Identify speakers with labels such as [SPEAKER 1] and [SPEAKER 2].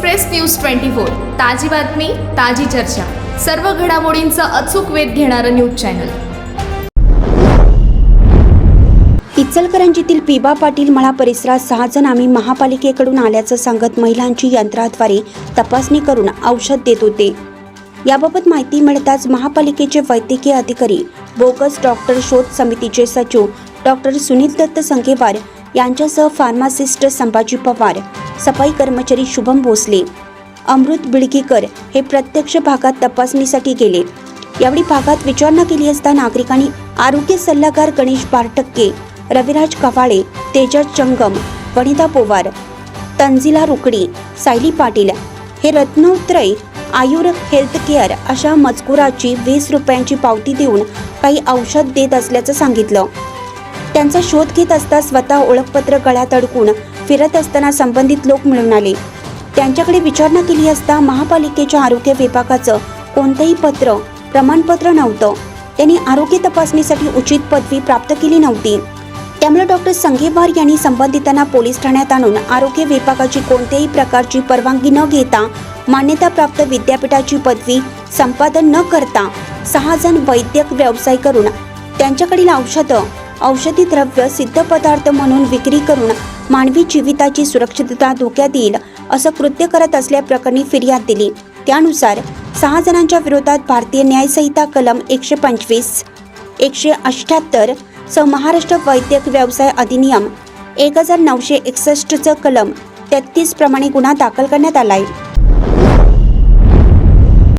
[SPEAKER 1] Express news twenty four ताजी बातमी ताजी चर्चा. सर्व घडामोडींचा अचूक वेध घेणारं न्यूज चॅनल.
[SPEAKER 2] इचलकरंजीतील पिबा पाटील मळा परिसरात सहा जण आम्ही महापालिकेकडून आल्याचं सांगत महिलांची यंत्राद्वारे तपासणी करून औषध देत होते. याबाबत माहिती मिळताच महापालिकेचे वैद्यकीय अधिकारी बोगस डॉक्टर शोध समितीचे सचिव डॉक्टर सुनील दत्त संघेवार यांच्यासह फार्मासिस्ट संभाजी पवार सफाई कर्मचारी शुभम भोसले अमृत बिळगीकर हे प्रत्यक्ष भागात तपासणीसाठी गेले. यावेळी भागात विचारणा केली असता नागरिकांनी आरोग्य सल्लागार गणेश बारटक्के रविराज कवाळे तेजस चंगम वनिता पोवार तंजिला रुकडी सायली पाटील हे रत्नोत्रय आयुर हेल्थ केअर अशा मजकुराची वीस रुपयांची पावती देऊन काही औषध देत असल्याचं सांगितलं. त्यांचा शोध घेत असता स्वतः ओळखपत्र गळ्यात अडकून फिरत असताना संबंधित लोक मिळून आले. त्यांच्याकडे विचारणा केली असता महापालिकेच्या आरोग्य विभागाचं कोणतंही पत्र प्रमाणपत्र नव्हतं. त्यांनी आरोग्य तपासणीसाठी उचित पदवी प्राप्त केली नव्हती. त्यामुळे डॉक्टर संघेवार यांनी संबंधितांना पोलीस ठाण्यात आणून आरोग्य विभागाची कोणत्याही प्रकारची परवानगी न घेता मान्यताप्राप्त विद्यापीठाची पदवी संपादन न करता सहा जण वैद्यक व्यवसाय करून त्यांच्याकडील औषधं औषधी द्रव्य सिद्ध पदार्थ म्हणून विक्री करून मानवी जीविताची सुरक्षितता धोक्यात येईल असं कृत्य करत असल्याप्रकरणी फिर्याद दिली. त्यानुसार सहा जणांच्या विरोधात भारतीय न्यायसंहिता कलम एकशे पंचवीस एकशे अठ्ठ्याहत्तर स महाराष्ट्र वैद्यक व्यवसाय अधिनियम एक हजार नऊशे एकसष्टचं कलम तेहतीस प्रमाणे गुन्हा दाखल करण्यात आला आहे